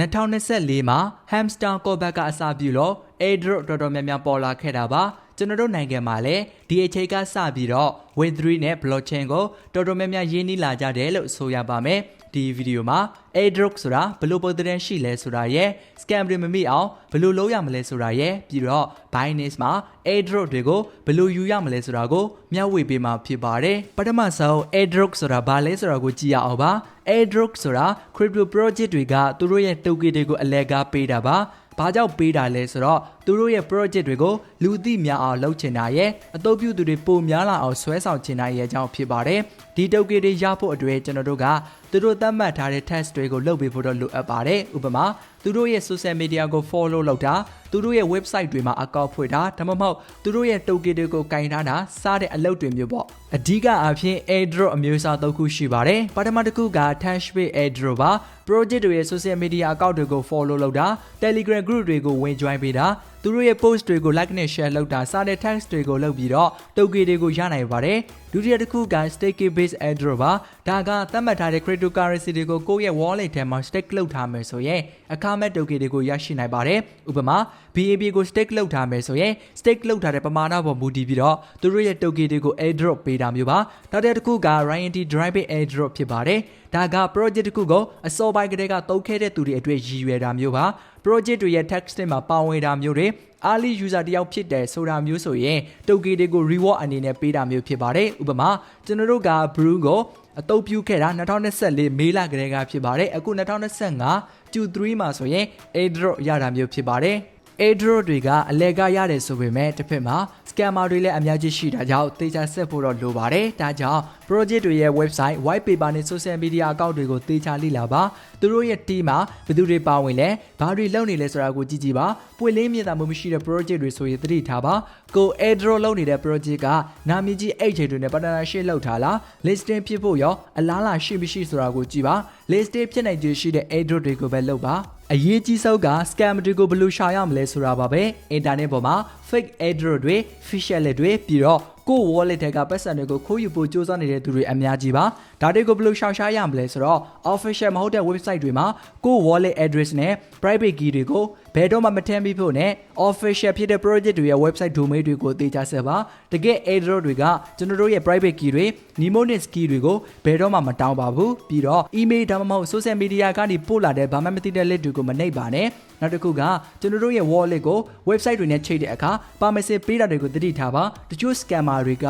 2024မှာ hamster callback ကအစပြုလို့ airdrop တော်တော်များများပေါ်လာခဲ့တာပါ ကျွန်တော်တို့နိုင်ငံမှာလည်းဒီအချိန်ကစပြီးတော့ web3 နဲ့ blockchain ကိုတော်တော်များများရင်းနှီးလာကြတယ်လို့ဆိုရပါမယ်ဒီဗီဒီယိုမှာ airdrop ဆိုတာဘယ်လိုပုံသဏ္ဍာန်ရှိလဲဆိုတာရယ် scam တွေမမိအောင်ဘယ်လိုလုပ်ရမလဲဆိုတာရယ်ပြီးတော့ Binance မှာ airdrop တွေကိုဘယ်လိုယူရမလဲဆိုတာကိုမျှဝေပေးမှာဖြစ်ပါတယ်ပထမဆုံး airdrop ဆိုတာဘာလဲဆိုတာကိုကြည့်ရအောင်ပါ airdrop ဆိုတာ crypto project တွေကသူတို့ရဲ့ token တွေကိုအလဲကားပေးတာပါ ဘာကြောင့်ပေးတာလဲဆိုတော့သူတို့ရဲ့ project တွေကိုလူသိများအောင်လုပ်ချင်တာရဲ့အသုံးပြုသူတွေပိုများလာအောင်ဆွဲဆောင်ချင်တာရဲ့အကြောင်းဖြစ်ပါတယ်ဒီတုတ်ကေတွေရဖို့အတွက်ကျွန်တော်တို့က သူတို့သတ်မှတ်ထားတဲ့ test တွေကိုလုပ်ပေးဖို့တော့လိုအပ်ပါတယ်ဥပမာသူတို့ရဲ့ social media ကို follow လုပ်တာသူတို့ရဲ့ website တွေမှာ account ဖွင့်တာဒါမှမဟုတ်သူတို့ရဲ့ token တွေကိုကင်ထားတာစားတဲ့အလုပ်တွေမျိုးပေါ့အဓိကအားဖြင့် airdrop အမျိုးအစားသုံးခုရှိပါတယ်ပထမတစ်ခုက Tashbit airdrop ပါ project တွေရဲ့ social media account တွေကို follow လုပ်တာ Telegram group တွေကိုဝင် join ပေးတာသူတို့ရဲ့ post တွေကို like နဲ့ share လုပ်တာစားတဲ့ text တွေကိုလုပ်ပြီးတော့တုတ်ကေတွေကိုရနိုင်ပါတယ်ဒုတိယတစ်ခုက stake based airdrop ပါဒါကသတ်မှတ်ထားတဲ့ cryptocurrency တွေကိုကိုယ့်ရဲ့ wallet ထဲမှာ stake လုပ်ထားမယ်ဆိုရင်အခမဲ့တုတ်ကေတွေကိုရရှိနိုင်ပါတယ်ဥပမာ BAB ကို stake လုပ်ထားမယ်ဆိုရင် stake လုပ်ထားတဲ့ပမာဏပေါ်မူတည်ပြီးတော့သူတို့ရဲ့တုတ်ကေတွေကို airdrop ပေးတာမျိုးပါနောက်တစ်ခုက Ryanty Drive airdrop ဖြစ်ပါတယ်ဒါက project တစ်ခုကိုအစောပိုင်းကတည်းကတုံးခဲ့တဲ့သူတွေအတွက်ရည်ရွယ်တာမျိုးပါ project တွေရဲ့ text တွေမှာပါဝင်တာမျိုးတွေ early user တယောက်ဖြစ်တယ်ဆိုတာမျိုးဆိုရင်တုတ်ကေတွေကို reward အနေနဲ့ပေးတာမျိုးဖြစ်ပါတယ်ဥပမာကျွန်တော်တို့က brew ကိုအတုပ်ပြုခဲ့တာ2024မေလကတည်းကဖြစ်ပါတယ်အခု2025 Q3 မှာဆိုရင် airdrop ရတာမျိုးဖြစ်ပါတယ် airdrop တွေကအလဲကရတယ်ဆိုပေမဲ့တစ်ဖက်မှာ scammer တွေလည်းအများကြီးရှိတာကြောင့်တေချာဆက်ဖို့တော့လိုပါတယ်။ဒါကြောင့် project တွေရဲ့ website, white paper နဲ့ social media account တွေကိုတေချာလေ့လာပါ။သူတို့ရဲ့ team မှာဘယ်သူတွေပါဝင်လဲ၊ဘာတွေလုပ်နေလဲဆိုတာကိုကြည့်ကြည့်ပါ။ပွင့်လင်းမြင်သာမှုမရှိတဲ့ project တွေဆိုရင်သတိထားပါ။ကို airdrop လုပ်နေတဲ့ project ကနာမည်ကြီး agent တွေနဲ့ partnership လုပ်ထားလား။ listing ဖြစ်ဖို့ရောအလားလာရှိမရှိဆိုတာကိုကြည့်ပါ။ listing ဖြစ်နိုင်ခြေရှိတဲ့ airdrop တွေကိုပဲလုပ်ပါ။ အရေးကြီးဆုံးက scam တွေကိုဘယ်လိုရှာရမလဲဆိုတာပါပဲ internet ပေါ်မှာ fake airdrop တွေ phishing လက်တွေပြီးတော့ ကို wallet ထဲကပတ်စံတွေကိုခိုးယူဖို့စ조사နေတဲ့သူတွေအများကြီးပါဒါတွေကိုဘယ်လိုရှောင်ရှားရမလဲဆိုတော့ official မဟုတ်တဲ့ website တွေမှာကို wallet address နဲ့ private key တွေကိုဘယ်တော့မှမထည့်မိဖို့နဲ့ official ဖြစ်တဲ့ project တွေရဲ့ website domain တွေကိုသေချာဆက်ပါတကယ် airdrop တွေကကျွန်တော်တို့ရဲ့ private key တွေ mnemonic key တွေကိုဘယ်တော့မှမတောင်းပါဘူးပြီးတော့ email ဒါမှမဟုတ် social media ကနေပို့လာတဲ့ဘာမှမသိတဲ့ link တွေကိုမနှိပ်ပါနဲ့ နောက်တစ်ခုကကျွန်တော်တို့ရဲ့ wallet ကို website တွေနဲ့ချိတ်တဲ့အခါ permission ပေးတာတွေကိုသတိထားပါတချို့ scammer တွေက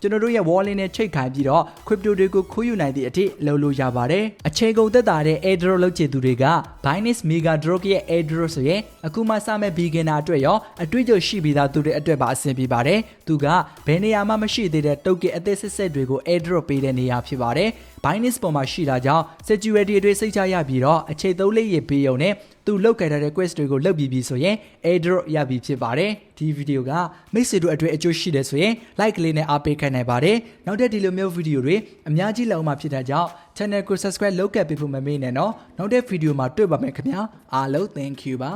ကျွန်တော်တို့ရဲ့ wallet နဲ့ချိတ်ခိုင်းပြီးတော့ crypto တွေကိုခိုးယူနိုင်သည့်အထိလုပ်လို့ရပါတယ်။အချိန်ကုန်သက်သာတဲ့ airdrop လုပ်ချင်သူတွေက Binance Mega Drop ရဲ့ airdrop ဆိုရင်အခုမှစမဲ့ beginner အတွက်ရောအတွေ့အကြုံရှိပြီးသားသူတွေအတွက်ပါအဆင်ပြေပါတယ်။သူကဘယ်နေရာမှမရှိသေးတဲ့ token အသက်ဆက်ဆက်တွေကို airdrop ပေးတဲ့နေရာဖြစ်ပါတယ်။ Binance ပေါ်မှာရှိတာကြောင့် security တွေစိတ်ချရပြီးတော့အချိန်သုံးလေးရေပေးုံနဲ့သူလောက်ခဲ့တဲ့ quest တွေကိုလုပ်ပြီးပြီဆိုရင် airdrop ရပြီဖြစ်ပါတယ်ဒီဗီဒီယိုကမိတ်ဆွေတို့အတွက်အကျိုးရှိတယ်ဆိုရင် like လေးနဲ့အားပေးခိုင်းနိုင်ပါတယ်နောက်ထပ်ဒီလိုမျိုးဗီဒီယိုတွေအများကြီးလောက်မှဖြစ်တဲ့ကြောင့် channel ကို subscribe လုပ်ခဲ့ပေးဖို့မမေ့နဲ့နော်နောက်တဲ့ဗီဒီယိုမှာတွေ့ပါမယ်ခင်ဗျာအားလုံး thank you ပါ